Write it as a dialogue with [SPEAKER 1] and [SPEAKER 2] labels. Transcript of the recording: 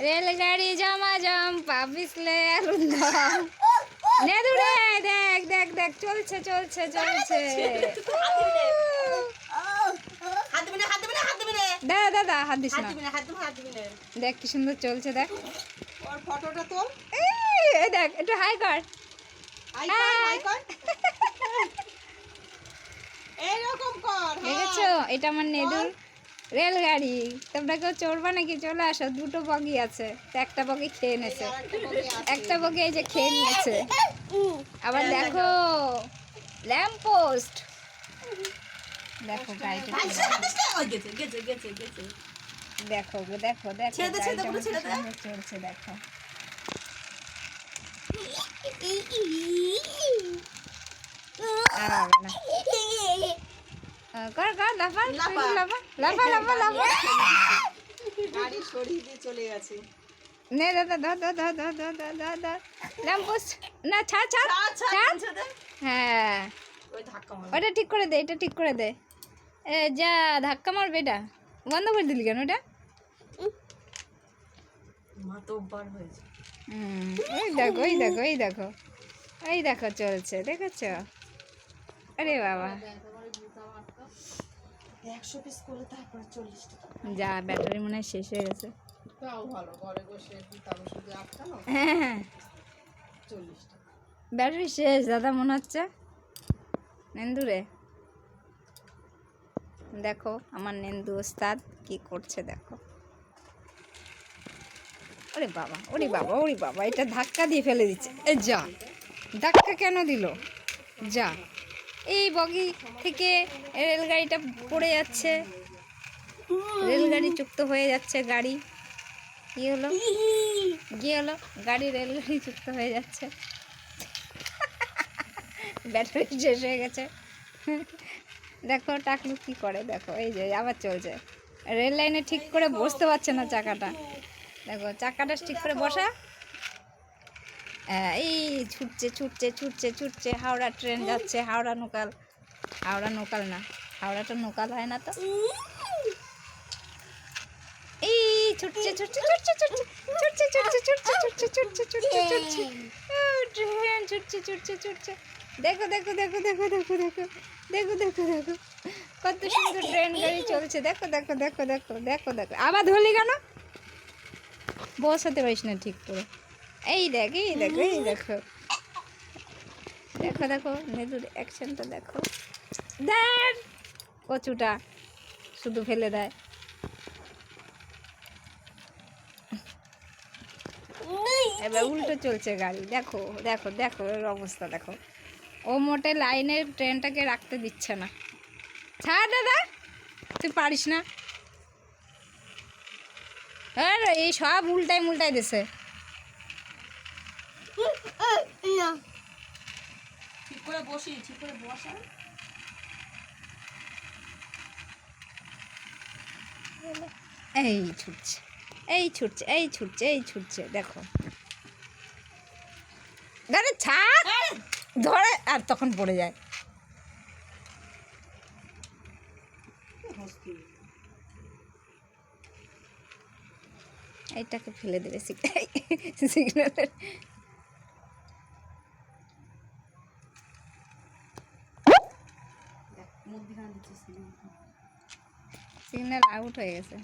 [SPEAKER 1] রেলগাড়ি জমা জম পা পিছলে আলুন দম নেদুরে দেখ দেখ দেখ চলছে চলছে চলছে। দাদা দাদা হাত দিস না। দেখ কি সুন্দর চলছে দেখ।
[SPEAKER 2] ওর ফটোটা তোল।
[SPEAKER 1] এই দেখ একটু হাই কর।
[SPEAKER 2] হাই কর এইরকম কর
[SPEAKER 1] এটা আমার নেদুর। রেলগাড়ি তোমরা কেউ চড়বে নাকি? চলে আসো দুটো বগি আছে। একটা বগি খেয়ে নেছে। একটা বগি এই যে খেয়ে নিয়েছে। আবার দেখো ল্যাম্প পোস্ট দেখো গাড়িটা দেখো দেখো দেখো চলছে দেখো। আর কর কর লাফা
[SPEAKER 2] লাফা।
[SPEAKER 1] লাফা লাফা লাফা লাফা
[SPEAKER 2] গাড়ি সরিয়ে দিয়ে চলে গেছে।
[SPEAKER 1] নে দাদা ধর ধর ধর ধর ধর ধর ধর ধর। ল্যাম্প না ছাড় ছাড়
[SPEAKER 2] ছাড়।
[SPEAKER 1] হ্যাঁ। ওটা ঠিক করে দে এটা ঠিক করে দে। এ যা ধাক্কা মারবে এটা। বন্ধ করে দিলি কেন ওটা? ওই দেখো ওই দেখো ওই দেখো। ওই দেখো চলছে দেখেছ? আরে বাবা।
[SPEAKER 2] একশো পিস করলে তারপরে চল্লিশ টাকা।
[SPEAKER 1] যা ব্যাটারি মনে হয় শেষ হয়ে গেছে।
[SPEAKER 2] তাও ভালো ঘরে বসে তারপর শুধু আটকানো
[SPEAKER 1] হ্যাঁ
[SPEAKER 2] চল্লিশ টাকা।
[SPEAKER 1] ব্যাটারি শেষ দাদা মনে হচ্ছে? নেন্দুরে? দেখো আমার নেন্দু ওস্তাদ কি করছে দেখো। ওরে বাবা ওরে বাবা ওরে বাবা এটা ধাক্কা দিয়ে ফেলে দিচ্ছে। এ যা ধাক্কা কেন দিল? যা। এই বগি থেকে রেলগাড়িটা পড়ে যাচ্ছে। রেলগাড়ি যুক্ত হয়ে যাচ্ছে, গাড়ি। কি হলো? গিয়ে হলো? গাড়ি, রেলগাড়ি যুক্ত হয়ে যাচ্ছে। ব্যাটারি শেষ হয়ে গেছে। দেখো, টাকলু কি করে? দেখো, এই যে, আবার চলছে। রেল লাইনে ঠিক করে বসতে পারছে না চাকাটা। দেখো, চাকাটা ঠিক করে বসা। এই ছুটছে ছুটছে ছুটছে ছুটছে হাওড়া ট্রেন যাচ্ছে হাওড়া নোকাল হাওড়া নোকাল না হাওড়াটা নোকাল হয় না তো এই ছুটছে ছুটছে ছুটছে ছুটছে ছুটছে ছুটছে ছুটছে ছুটছে ছুটছে ছুটছে ট্রেন ছুটছে ছুটছে ছুটছে দেখো দেখো দেখো দেখো দেখো দেখো দেখো দেখো দেখো কত সুন্দর ট্রেন গাড়ি চলছে দেখো দেখো দেখো দেখো দেখো দেখো আবার ধরলি কেন বসাতে পারিস না ঠিক করে এই দেখ, এই দেখো এই দেখো। দেখো দেখো নেদুর অ্যাকশনটা দেখো। দেখ কচুটা শুধু ফেলে দেয়। এবার উল্টো চলছে গাড়ি। দেখো দেখো দেখো, এর অবস্থা দেখো। ও মোটে লাইনের ট্রেনটাকে রাখতে দিচ্ছে না। ছাড় দাদা, তুই পারিস না। আর এই সব উল্টাই মুল্টাই দিছে।
[SPEAKER 2] ঠিক করে বসি ঠিক করে বসা।
[SPEAKER 1] এই ছুটছে এই ছুটছে এই ছুটছে এই ছুটছে দেখো। ধরে ছাড়! ধরে আর তখন পড়ে যায়। এইটাকে ফেলে দেবে সিগন্যালের
[SPEAKER 2] মধ্যখানে দিচ্ছি
[SPEAKER 1] সিগন্যাল আউট হয়ে গেছে।